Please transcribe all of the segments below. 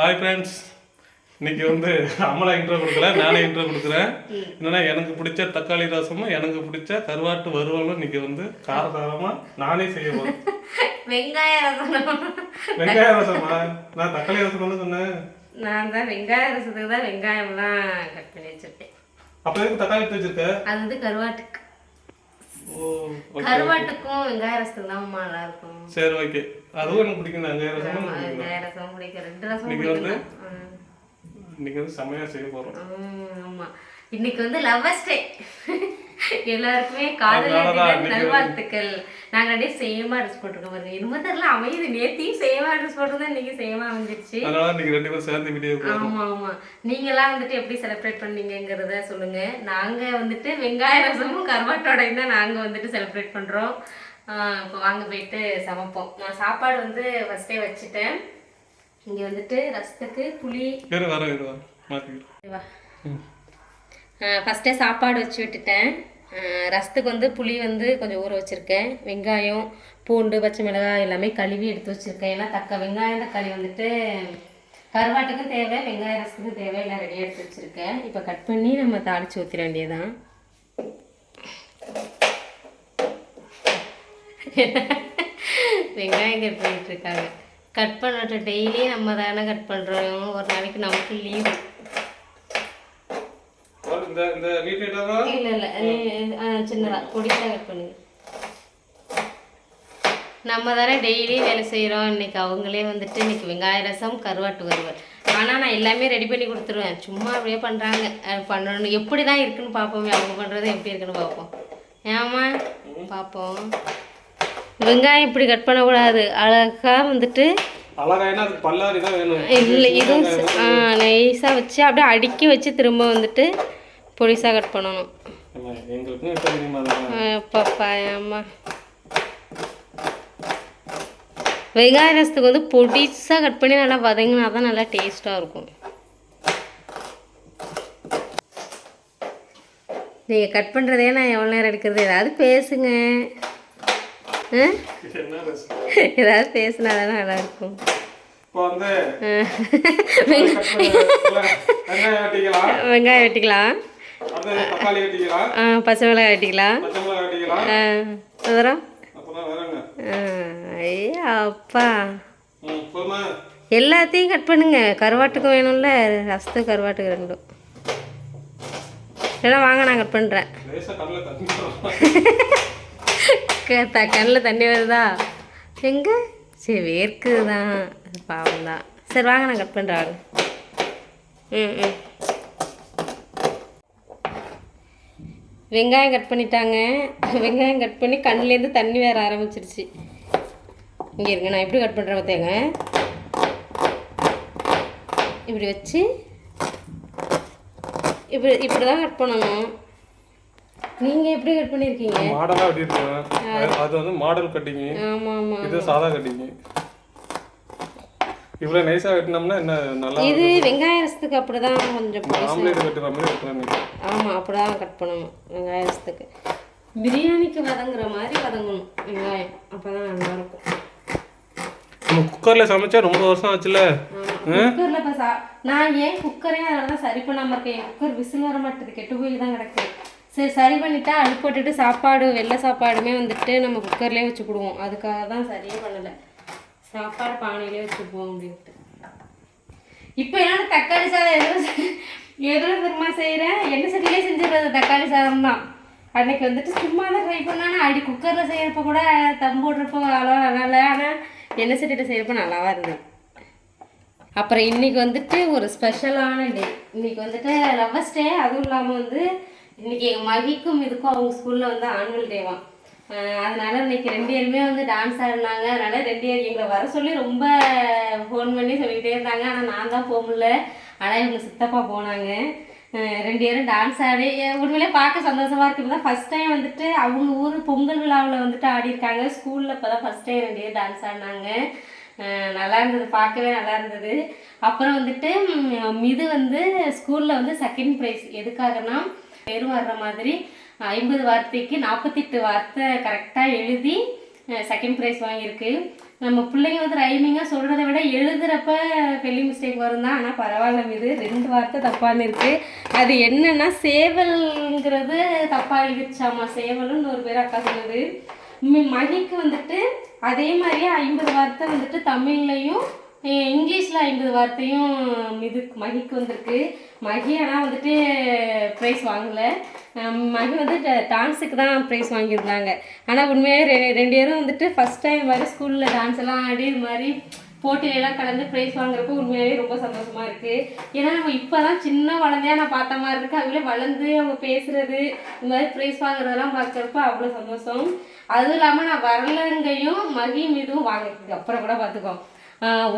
Hi friends இன்னைக்கு வந்து Amala intro கொடுக்கல நானே இன்ட்ரோ கொடுக்குறேன். என்னன்னா எனக்கு பிடிச்ச தக்காளி ரசமும் எனக்கு பிடிச்ச கருவாட்டு வறுவலும் இன்னைக்கு வந்து காரசாரமா நானே செய்ய போறேன். வெங்காய ரசம். வெங்காய ரசமா? நான் தக்காளி ரசம் சொன்னேன். நான் தான் வெங்காய ரசத்துக்கு தான் வெங்காயம்லாம் கட் பண்ணி வச்சிருக்கேன். அப்ப எதுக்கு தக்காளி எடுத்து வச்சிருக்க? அது வந்து கருவாட்டுக்கு. கருவாட்டுக்கும் வெங்காய ரசத்துக்கு தான் நல்லா இருக்கும் சரி ஓகே. அதுவும் எனக்கு பிடிக்கும் வெங்காய பிடிக்கும் வெங்காய ரசம் பிடிக்கும். ரெண்டு ரசம் பிடிக்கும். இன்னைக்கு வந்து செம்மையா செய்ய போறோம். ஆமா. இன்னைக்கு வந்து லவ்வர்ஸ் டே எல்லாருக்குமே காதலர் நல்வாழ்த்துக்கள். நாங்க அப்படியே சேமா ட்ரெஸ் போட்டிருக்கோம் பாருங்க. என்னமோ தெரியல அமையுது. நேத்தியும் சேமா ட்ரெஸ் போட்டிருந்தா இன்னைக்கு சேமா அமைஞ்சிருச்சு. ஆமா ஆமா. நீங்கெல்லாம் வந்துட்டு எப்படி செலிப்ரேட் பண்ணீங்கங்கிறத சொல்லுங்க. நாங்க வந்துட்டு வெங்காய ரசமும் கருவாட்டோடையும் தான் நாங்க வந்துட்டு செலிப்ரேட் பண்றோம். இப்போ வாங்க போயிட்டு சமைப்போம். நான் சாப்பாடு வந்து ஃபர்ஸ்டே வச்சுட்டேன். இங்க வந்துட்டு ரசத்துக்கு புளி வர வா. ஃபஸ்ட்டே சாப்பாடு வச்சு விட்டுட்டேன். ரசத்துக்கு வந்து புளி வந்து கொஞ்சம் ஊற வச்சுருக்கேன். வெங்காயம் பூண்டு பச்சை மிளகாய் எல்லாமே கழுவி எடுத்து வச்சுருக்கேன். ஏன்னா தக்க வெங்காயம் தக்காளி வந்துட்டு கருவாட்டுக்கும் தேவை வெங்காய ரசத்துக்கும் தேவை. எல்லாம் ரெடியாக எடுத்து வச்சுருக்கேன். இப்போ கட் பண்ணி நம்ம தாளித்து ஊற்றிட வேண்டியதான் வெங்காயம் கட் பண்ணிகிட்ருக்காங்க கட் பண்ணட்ட டெய்லியும் நம்ம தானே கட் பண்ணுறோம் ஒரு நாளைக்கு நமக்கு லீவ் இந்த இந்த நீட் நீட்டாக இல்ல இல்ல. சின்னதா. பொடிசா கட் பண்ணுங்க நம்ம தானே டெய்லி வேலை செய்கிறோம் இன்னைக்கு அவங்களே வந்துட்டு இன்னைக்கு வெங்காய ரசம் கருவாட்டு வறுவல். ஆனால் நான் எல்லாமே ரெடி பண்ணி கொடுத்துருவேன். சும்மா அப்படியே பண்ணுறாங்க பண்ணணும். எப்படி தான் இருக்குன்னு பார்ப்போமே. அவங்க பண்ணுறது எப்படி இருக்குன்னு பார்ப்போம். ஏமா பார்ப்போம். வெங்காயம் இப்படி கட் பண்ணக்கூடாது. அழகாக வந்துட்டு அழகாயினா அதுக்கு பல்லாரி தான் வேணும். இல்லை இதுவும் நைஸாக வச்சு அப்படியே அடுக்கி வச்சு திரும்ப வந்துட்டு பொடிசாக கட் பண்ணணும். ஆமா, எங்களுக்கும் எப்ப தெரியுமா அதெல்லாம்? பப்பாயம்மா வெங்காய ரசத்துக்கு வந்து பொடிசாக கட் பண்ணி நல்லா வதங்கினா தான் நல்லா டேஸ்ட்டாக இருக்கும். நீங்கள் கட் பண்ணுறதே நான் எவ்வளோ நேரம் எடுக்கிறது? ஏதாவது பேசுங்க? ஏதாவது பேசினா தானே நல்லா இருக்கும். இப்போ வந்து ஆ. cut பண்ண- இல்ல, வெங்காயம் வெட்டிக்கலாம். பச்சை மிளகாய் வெட்டிக்கலாம் அப்புறம் ஐயா அப்பா. எல்லாத்தையும் கட் பண்ணுங்க. கருவாட்டுக்கும் வேணும்ல. ரசத்துக்கு கருவாட்டுக்கு ரெண்டும். இல்லைன்னா வாங்க நான் கட் பண்ணுறேன் கண்ணில் தண்ணி வருதா? எங்கே? சரி வேர்க்குது தான் பாவம் தான் சரி வாங்க நான் கட் பண்ணுறேன் ம் ம். வெங்காயம் கட் பண்ணிட்டாங்க. வெங்காயம் கட் பண்ணி கண்ணுலேருந்து தண்ணி வேற ஆரம்பிச்சிருச்சு. இங்கே இருங்க நான் எப்படி கட் பண்ணுறேன் பார்த்தேங்க இப்படி வச்சு இப்படி இப்படி தான் கட் பண்ணணும். நீங்கள் எப்படி கட் பண்ணியிருக்கீங்க மாடலா வெட்டியிருக்கேன் அது வந்து மாடல் கட்டிங் ஆமாம் ஆமாம் இது சாதா கட்டிங் இவ்வளவு நைஸா வெட்டினோம்னா என்ன நல்லா இது வெங்காய ரசத்துக்கு அப்படிதான் கொஞ்சம் ஆம்லேட் வெட்டுற மாதிரி வெட்டுறேன் நீ. ஆமாம் அப்படிதான் கட் பண்ணணும் வெங்காய ரசத்துக்கு. பிரியாணிக்கு வதங்குற மாதிரி வதங்கணும் வெங்காயம். அப்போ தான் நல்லாயிருக்கும் நம்ம குக்கர்ல சமைச்சா ரொம்ப வருஷம் ஆச்சுல? குக்கரில் இப்போ சா நான் ஏன் குக்கரே அதனால தான் சரி பண்ணாமல் இருக்கேன்? குக்கர் விசில் வர மாட்டேது கெட்டு போய் தான் கிடக்கு. சரி சரி பண்ணிட்டா அடுப்பு போட்டுட்டு சாப்பாடு வெள்ளை சாப்பாடுமே வந்துட்டு நம்ம குக்கர்லேயே வச்சுக்கிடுவோம் அதுக்காக தான் சரியே பண்ணலை. சாப்பாடு பானையிலே வச்சுப்போம் அப்படின்ட்டு இப்போ என்னோட தக்காளி சாதம் எதுவும் எதுவும் திரும்ப செய்கிறேன் எண்ணெய் சட்டிலே செஞ்சிடுறது? தக்காளி சாதம் தான் அன்றைக்கி வந்துட்டு சும்மா தான் ட்ரை பண்ணால் அடி குக்கரில் செய்கிறப்ப கூட தம் போடுறப்போ அளவாக நல்லா இல்லை ஆனால் எண்ணெய் சட்டியில் செய்கிறப்ப நல்லாவா இருந்தது. அப்புறம் இன்னைக்கு வந்துட்டு ஒரு ஸ்பெஷலான டே இன்னைக்கு வந்துட்டு லவ்வர்ஸ் டே. அதுவும் இல்லாமல் வந்து இன்றைக்கி எங்கள் மகிக்கும் இதுக்கும் அவங்க ஸ்கூலில் வந்து ஆனுவல் டேவான் அதனால இன்னைக்கு ரெண்டு பேருமே வந்து டான்ஸ் ஆடினாங்க. அதனால ரெண்டு பேர் எங்களை வர சொல்லி ரொம்ப ஃபோன் பண்ணி சொல்லிக்கிட்டே இருந்தாங்க. ஆனால் நான் தான் போக முடியல. ஆனால் இவங்க சித்தப்பா போனாங்க. ரெண்டு பேரும் டான்ஸ் ஆடி உண்மையிலே பார்க்க சந்தோஷமா இருக்கு. தான் ஃபஸ்ட் டைம் வந்துட்டு அவங்க ஊர் பொங்கல் விழாவில் வந்துட்டு ஆடிருக்காங்க ஸ்கூலில் இப்போ தான் ஃபஸ்ட் டைம் ரெண்டு பேரும் டான்ஸ் ஆடினாங்க. நல்லா இருந்தது. பார்க்கவே நல்லா இருந்தது. அப்புறம் வந்துட்டு மிது வந்து ஸ்கூலில் வந்து செகண்ட் ப்ரைஸ் எதுக்காகனா பெரும் வர்ற மாதிரி ஐம்பது வார்த்தைக்கு நாற்பத்தெட்டு வார்த்தை கரெக்டாக எழுதி செகண்ட் ப்ரைஸ் வாங்கியிருக்கு. நம்ம பிள்ளைங்க வந்து ரைமிங்காக சொல்கிறத விட எழுதுகிறப்ப பெரிய மிஸ்டேக் வரும் தான் ஆனால் பரவாயில்ல இது ரெண்டு வார்த்தை தப்பான்னு இருக்குது அது என்னென்னா சேவல்ங்கிறது தப்பாக எழுதிச்சாமா சேவலுன்னு ஒரு பேர் அக்கா சொன்னது. மணிக்கு வந்துட்டு அதே மாதிரியே ஐம்பது வார்த்தை வந்துட்டு தமிழ்லையும் இங்கிலீஷில் ஐம்பது வார்த்தையும் இது மகிக்கு வந்திருக்கு. மகி ஆனால் வந்துட்டு ப்ரைஸ் வாங்கலை. மகி வந்து டான்ஸுக்கு தான் ப்ரைஸ் வாங்கியிருந்தாங்க. ஆனால் உண்மையாக ரெ ரெண்டு பேரும் வந்துட்டு ஃபஸ்ட் டைம் மாதிரி ஸ்கூலில் டான்ஸ் எல்லாம் ஆடி இது மாதிரி போட்டியிலலாம் கலந்து ப்ரைஸ் வாங்குறப்போ உண்மையாகவே ரொம்ப சந்தோஷமாக இருக்குது ஏன்னா நம்ம இப்போ தான் சின்ன குழந்தையா நான் பார்த்த மாதிரி இருக்கு. அவங்களே வளர்ந்து அவங்க பேசுகிறது இந்த மாதிரி ப்ரைஸ் வாங்குறதெல்லாம் பார்க்குறப்ப அவ்வளோ சந்தோஷம். அதுவும் இல்லாமல் நான் வரலங்கையும் மகி மீதும் வாங்கிருக்கு அப்புறம் கூட பார்த்துக்கோம்.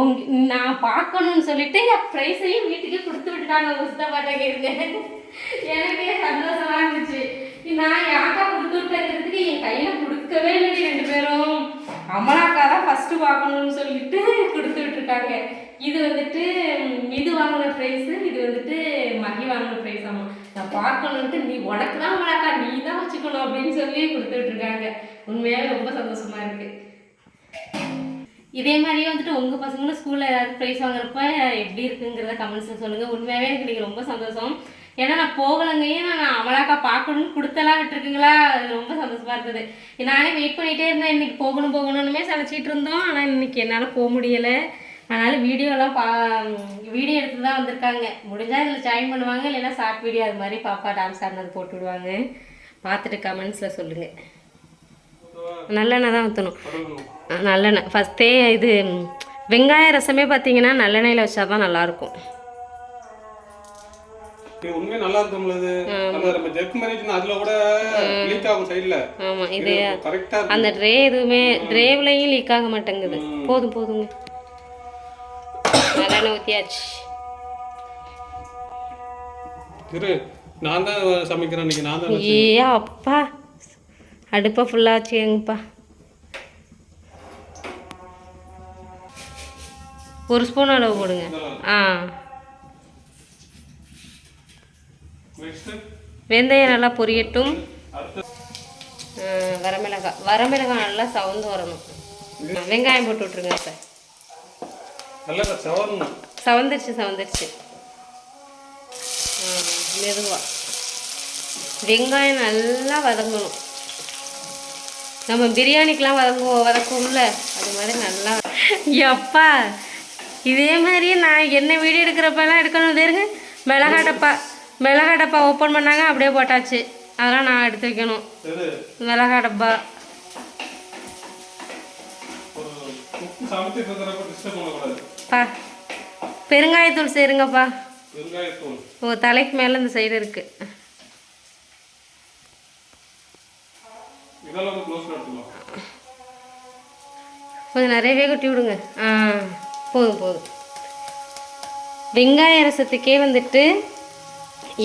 உங் நான் பார்க்கணும்னு சொல்லிட்டு என் ப்ரைஸையும் வீட்டுக்கு கொடுத்து விட்டுட்டாங்க. உங்க சித்தப்பாட்ட கேருங்க எனக்கே சந்தோஷமா இருந்துச்சு. நான் யாக்கா கொடுத்து விட்டேங்கிறதுக்கு என் கையில் கொடுக்கவே இல்லை ரெண்டு பேரும். அமலாக்கா தான் ஃபஸ்ட்டு பார்க்கணும்னு சொல்லிட்டு கொடுத்து விட்டுருக்காங்க. இது வந்துட்டு இது வாங்கின ப்ரைஸு இது வந்துட்டு மகி வாங்கின ப்ரைஸ் ஆமாம் நான் பார்க்கணுன்ட்டு நீ உனக்கு தான் அமலாக்கா நீ தான் வச்சுக்கணும் அப்படின்னு சொல்லி கொடுத்து விட்டுருக்காங்க. உண்மையாவே ரொம்ப சந்தோஷமா இருக்குது இதே மாதிரியே வந்துட்டு உங்கள் பசங்களும் ஸ்கூலில் ஏதாவது ப்ரைஸ் வாங்குறப்ப எப்படி இருக்குங்கிறத கமெண்ட்ஸில் சொல்லுங்கள் உண்மையாகவே எனக்கு நீங்கள் ரொம்ப சந்தோஷம். ஏன்னா நான் போகலங்கையும் நான் அமலாக்கா பார்க்கணும்னு கொடுத்தலாம் விட்டுருக்குங்களா? அது ரொம்ப சந்தோஷமா இருந்தது. நானே வெயிட் பண்ணிகிட்டே இருந்தேன். இன்றைக்கி போகணும் போகணும்னுமே சமைச்சிட்டு இருந்தோம். ஆனால் இன்னைக்கு என்னால் போக முடியலை. அதனால் வீடியோலாம் பா வீடியோ எடுத்து தான் வந்திருக்காங்க. முடிஞ்சால் இதில் ஜாயின் பண்ணுவாங்க. இல்லைன்னா ஷார்ட் வீடியோ அது மாதிரி பாப்பா டான்ஸ் ஆடினது போட்டு விடுவாங்க. பார்த்துட்டு கமெண்ட்ஸில் சொல்லுங்கள் நல்லெண்ணெய் தான் ஊற்றணும் நல்லெண்ணெய். ஃபஸ்ட்டே இது வெங்காய ரசமே பார்த்தீங்கன்னா நல்லெண்ணெயில் வச்சா தான் நல்லாயிருக்கும் உண்மையா நல்லா இருக்கும்ல இது. அந்த நம்ம ஜெர்க் மேரேஜ் அதுல கூட லீக் ஆகும் சைடுல ஆமாம் இது அந்த ட்ரே எதுவுமே ட்ரேவ்லையும் லீக் ஆக மாட்டேங்குது. போதும் போதுங்க. நல்லெண்ணெய் ஊற்றியாச்சு இரு நான் தான் சமைக்கிறேன் இன்னைக்கு நான் தான் ஏ அப்பா. அடுப்பை ஃபுல்லாக வச்சுக்கங்கப்பா. ஒரு ஸ்பூன் அளவு போடுங்க. ஆ. வெந்தயம் நல்லா பொரியட்டும். வரமிளகாய் வரமிளகாய் நல்லா சவுந்து வரணும். வெங்காயம் போட்டு விட்ருங்க சவரணும். சவந்துருச்சு சவந்துருச்சு. மெதுவாக வெங்காயம் நல்லா வதங்கணும். நம்ம பிரியாணிக்கெலாம் வதங்குவோம் வதக்குவோம்ல அது மாதிரி நல்லா எப்பா இதே மாதிரியே நான் என்ன வீடியோ எடுக்கிறப்பெல்லாம் எடுக்கணும் தெரியுங்க மிளகா டப்பா மிளகா டப்பா ஓப்பன் பண்ணாங்க அப்படியே போட்டாச்சு. அதெல்லாம் நான் எடுத்து வைக்கணும். மிளகா டப்பா. பா பெருங்காயத்தூள் சேருங்கப்பா ஓ தலைக்கு மேலே இந்த சைடு இருக்குது இதெல்லாம் வந்து க்ளோஸ் எடுத்துக்கலாம் கொஞ்சம் நிறையவே கொட்டி விடுங்க. ஆ போதும் போதும். வெங்காய ரசத்துக்கே வந்துட்டு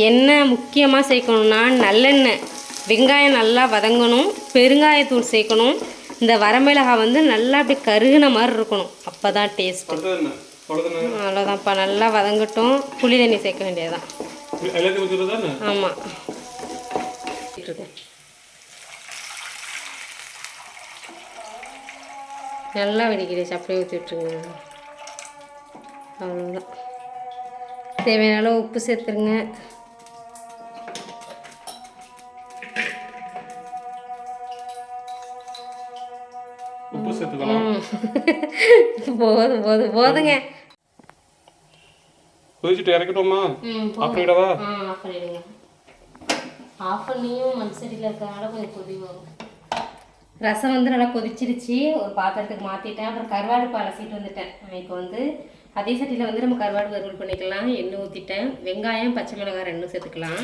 எண்ணெய் முக்கியமாக சேர்க்கணும்னா நல்லெண்ணெய். வெங்காயம் நல்லா வதங்கணும் பெருங்காயத்தூள் சேர்க்கணும். இந்த வரமிளகாய் வந்து நல்லா அப்படி கருகுன மாதிரி இருக்கணும். அப்போ தான் டேஸ்ட்டு என்ன அவ்வளோதான்ப்பா நல்லா வதங்கட்டும். புளி தண்ணி சேர்க்க வேண்டியதுதான். எல்லாத்தையும் ஊற்றுறது தானே ஆமாம் நல்லா வெடிக்கிடுச்சு அப்படியே ஊற்றி விட்ருங்க அவ்வளோதான் தேவையான அளவு உப்பு சேர்த்துருங்க. போதும் போதும் போதுங்க. கொதிச்சுட்டு இறக்கட்டுமா? ஆஃப் பண்ணிடவா? ஆஃப் பண்ணிடுங்க. ஆஃப் பண்ணியும் மண் சட்டியில் இருக்கிறனால கொஞ்சம் கொதி வரும் ரசம் வந்து நல்லா கொதிச்சிருச்சு. ஒரு பாத்திரத்துக்கு மாற்றிட்டேன் அப்புறம் கருவாடு இப்போ அலசிட்டு வந்துட்டேன். இப்போ வந்து அதே சட்டியில் வந்து நம்ம கருவாடு வறுவல் பண்ணிக்கலாம். எண்ணெய் ஊற்றிட்டேன் வெங்காயம் பச்சை மிளகாய் ரெண்டும் சேர்த்துக்கலாம்.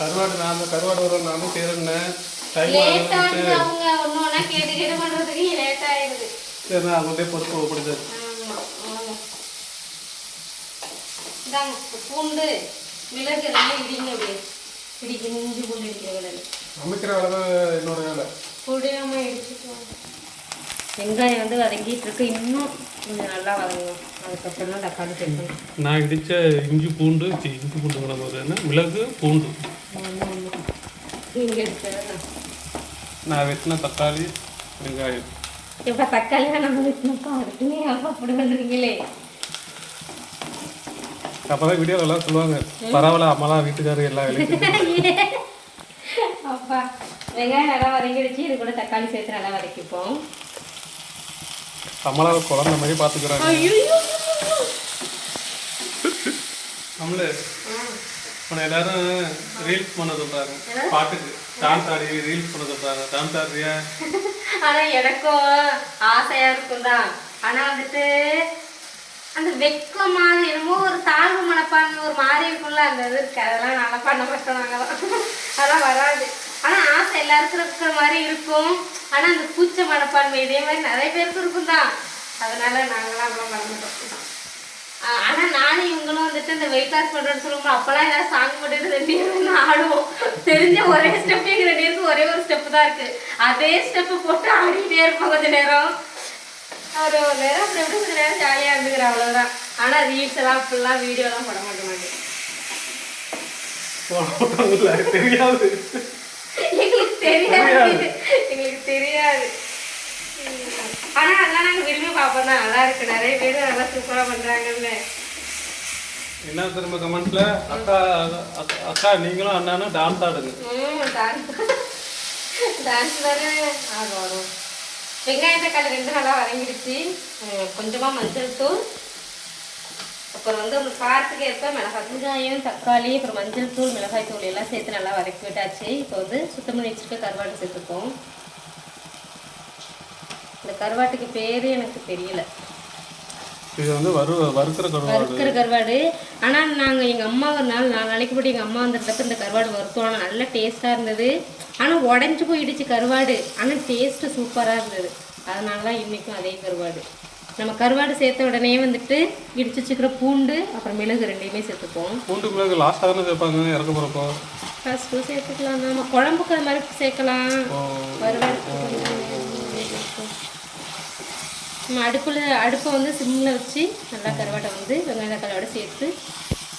கருவாடு நான் அந்த கருவாடு வரும் நானும் வந்து அவங்க ஒன்று ஒன்றா கேட்டு கேட்டு பண்ணுறதுக்கு லேட் ஆயிடுது. சரி நான் அப்படியே இந்தாங்க இப்ப பூண்டு மிளகு எல்லாம் இடிங்க அப்படியே. இடிக்கணும் இஞ்சி பூண்டு இடிக்கிற வேலை சமைக்கிற வேலை தான் என்னோட வேலை. பொடியாமல் இடிச்சுட்டு வெங்காயம் வந்து வதங்கிட்டு இருக்கு. இன்னும் கொஞ்சம் நல்லா வதங்கணும். அதுக்கப்புறம் தான் தக்காளி சேர்க்கணும் நான் இடித்த இஞ்சி பூண்டு சி, இஞ்சி பூண்டுங்கிற போது என்ன? மிளகு பூண்டு. நீங்கள் எடுத்து நான் வெட்டின தக்காளி வெங்காயம். இப்போ தக்காளிலாம் நம்ம வீட்டுனப்பா அப்பா அப்படி அப்பதான் வீடியோல எல்லாம் சொல்லுவாங்க பரவாயில்ல அம்மாலாம் வீட்டுக்காரர் எல்லா வேலையும் அப்பா வெங்காயம் நல்லா வதங்கிடுச்சு இது கூட தக்காளி சேர்த்து நல்லா வதக்கிப்போம். அம்மாலாம் குழந்தை மாதிரி பாத்துக்கிறாங்க. ஐயோ நம்மளு உன்னை எல்லாரும் ரீல்ஸ் பண்ண சொல்றாங்க. பாட்டுக்கு டான்ஸ் ஆடி ரீல்ஸ் பண்ண சொல்றாங்க. டான்ஸ் ஆடுறியா ஆனா எனக்கும் ஆசையா இருக்கும் தான் ஆனா வந்துட்டு அந்த வெக்கமா என்னமோ ஒரு தாழ்வு மனப்பான்மை ஒரு மாதிரி இருக்கும்ல அந்த இது இருக்கு அதெல்லாம் நல்லா பண்ண மாட்டோம் நாங்களாம் அதெல்லாம் வராது. ஆனால் ஆசை எல்லாருக்கும் இருக்கிற மாதிரி இருக்கும். ஆனால் அந்த பூச்ச மனப்பான்மை இதே மாதிரி நிறைய பேருக்கு இருக்கும் தான் அதனால நாங்களாம் அவ்வளோ மறந்துட்டோம். ஆனால் நானும் இவங்களும் வந்துட்டு இந்த வெயிட் லாஸ் பண்றோம்னு சொல்லுவோம் அப்போல்லாம் ஏதாவது சாங் போட்டுட்டு ரெண்டு பேரும் ஆடுவோம். தெரிஞ்ச ஒரே ஸ்டெப் எங்கள் ரெண்டு பேருக்கும் ஒரே ஒரு ஸ்டெப்பு தான் இருக்குது அதே ஸ்டெப்பு போட்டு ஆடிட்டே இருப்போம் கொஞ்ச நேரம். ஒரு ஒரு நேரம் அப்படி எப்படி கொஞ்ச நேரம் ஜாலியா இருந்துக்கிறேன் அவ்வளவுதான். ஆனா ரீல்ஸ் எல்லாம் ஃபுல்லா வீடியோ எல்லாம் போட மாட்டேன் தெரியாது. எங்களுக்கு தெரியாது. எங்களுக்கு தெரியாது. உம். ஆனா அதெல்லாம் நாங்க விரும்பி பார்ப்போம் தான். நல்லா இருக்கு. நிறைய பேர் நல்லா சூப்பரா பண்றாங்கன்னு என்ன திரும்ப கமெண்ட்ல அக்கா அக்கா- நீங்களும் அண்ணானும் டான்ஸ் ஆடுங்க. டான்ஸ் டான்ஸ் தானே. ஆடும் வெங்காயம் தக்காளி ரெண்டு நல்லா வதங்கிடுச்சு. கொஞ்சமாக மஞ்சள் தூள். அப்புறம் வந்து உங்களுக்கு காரத்துக்கு ஏற்ப மிளகாய் வெங்காயம் தக்காளி அப்புறம் மஞ்சள் தூள் மிளகாய் தூள் எல்லாம் சேர்த்து நல்லா வதக்கி விட்டாச்சு. இப்போ வந்து சுத்தம் பண்ணி வச்சுருக்க கருவாட்டு சேர்த்துப்போம். இந்த கருவாட்டுக்கு பேர் எனக்கு தெரியல. இது வந்து வறு வறுக்கிற கருவாடு. வறுக்கிற கருவாடு. ஆனால் நாங்கள் எங்கள் அம்மா ஒரு நாள் நாலு நாளைக்கு போட்டு எங்கள் அம்மா வந்திருந்தப்ப இந்த கருவாடு வறுத்தோம். ஆனால் நல்ல டேஸ்ட்டாக இருந்தது. ஆனால் உடஞ்சி போயிடுச்சு கருவாடு. ஆனால் டேஸ்ட்டு சூப்பராக இருந்தது. அதனால தான் இன்றைக்கும் அதே கருவாடு. நம்ம கருவாடு சேர்த்த உடனே வந்துட்டு இடிச்சு வச்சுக்கிற பூண்டு அப்புறம் மிளகு ரெண்டையுமே சேர்த்துப்போம். பூண்டு மிளகு லாஸ்ட்டாக தானே சேர்ப்பாங்க? இறக்க போகிறப்போ ஃபஸ்ட்டு சேர்த்துக்கலாம். நம்ம குழம்புக்கு அது மாதிரி சேர்க்கலாம். வறுவலுக்கு நம்ம அடுப்பில் அடுப்பை வந்து சிம்மில் வச்சு நல்லா கருவாட்டை வந்து வெங்காய தக்காளியோட சேர்த்து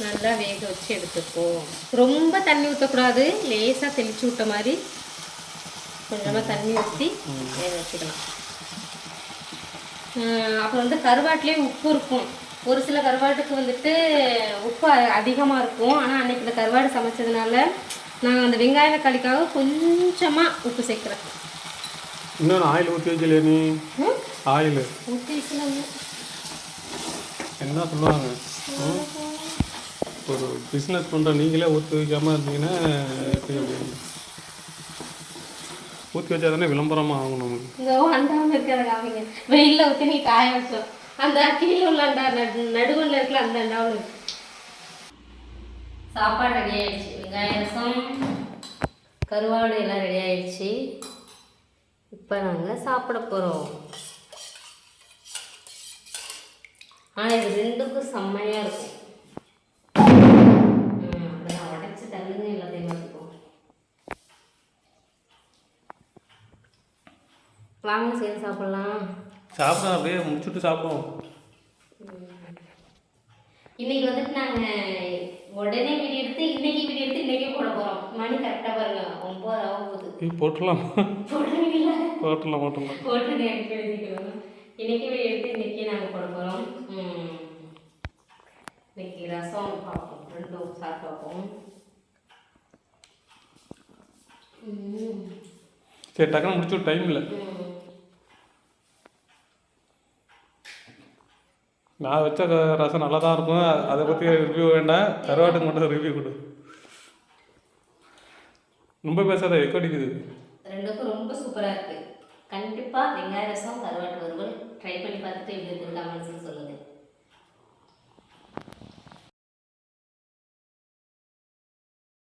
நல்லா வேக வச்சு எடுத்துப்போம். ரொம்ப தண்ணி ஊற்றக்கூடாது லேசாக தெளித்து விட்ட மாதிரி கொஞ்சமாக தண்ணி ஊற்றி வேக வச்சுக்கலாம். அப்புறம் வந்து கருவாட்டிலே உப்பு இருக்கும். ஒரு சில கருவாட்டுக்கு வந்துட்டு உப்பு அதிகமாக இருக்கும். ஆனால் அன்றைக்கி இந்த கருவாடு சமைச்சதுனால நான் அந்த வெங்காய தக்காளிக்காக கொஞ்சமாக உப்பு சேர்க்குறேன் இன்னொன்று ஆயில் ஊற்றி வைக்கலையே நீ? ஆயில். என்ன சொல்லுவாங்க? ஒரு பிஸ்னஸ் பண்ணுற நீங்களே ஊற்றி வைக்காமல் இருந்தீங்கன்னா ஊற்றி வச்சா தானே விளம்பரமாக ஆகும் நமக்கு. வெயிலில் ஊற்றி நீ காய வச்சோம் அந்த கீழே உள்ள நடு நடுவில் இருக்கல அந்த அண்டாவில் சாப்பாடு ரெடி ஆயிடுச்சு. வெங்காய ரசம் கருவாடு எல்லாம் ரெடி ஆயிடுச்சு. இப்போ நாங்கள் சாப்பிட போகிறோம் ஆனால் இது ரெண்டுக்கும் செம்மையாக இருக்கும். அதெல்லாம் உடச்சி தள்ளுங்க எல்லாத்தையும் பார்த்துப்போம் வாங்க சேர்ந்து சாப்பிடலாம். சாப்பிட அப்படியே முடிச்சுட்டு சாப்பிடுவோம். இன்னைக்கு வந்துட்டு நாங்க உடனே வீடியோ எடுத்து இன்னைக்கு வீடியோ எடுத்து இன்னைக்கே போட போறோம். மணி கரெக்டா பாருங்க. ஒன்பது ஆக போகுது போட்டுருவீங்களா? போட்டுடலாம் போட்டுடலாம். போட்டு அனுப்பி எழுதிக்கலாம் இன்னைக்கு வீடியோ எடுத்து இன்னைக்கே நாங்க போட போறோம். ம். இன்னைக்கு ரசம் பார்ப்போம். ரெண்டும் சாப்பிட்டு பார்ப்போம். சரி டக்குன்னு முடிச்சு டைம் இல்லை ம். நான் வச்ச ரசம் நல்லா தான் இருக்கும் அதை பற்றி ரிவ்யூ வேண்டாம். கருவாட்டுக்கு மட்டும் ரிவ்யூ கொடு. ரொம்ப பேசாத எக்கோ அடிக்குது. ரெண்டுக்கும் ரொம்ப சூப்பராக இருக்குது கண்டிப்பாக வெங்காய ரசம் கருவாட்டு வறுவல் ட்ரை பண்ணி பார்த்துட்டு எப்படி இருக்குன்னு கமெண்ட்ஸ் சொல்லுங்க.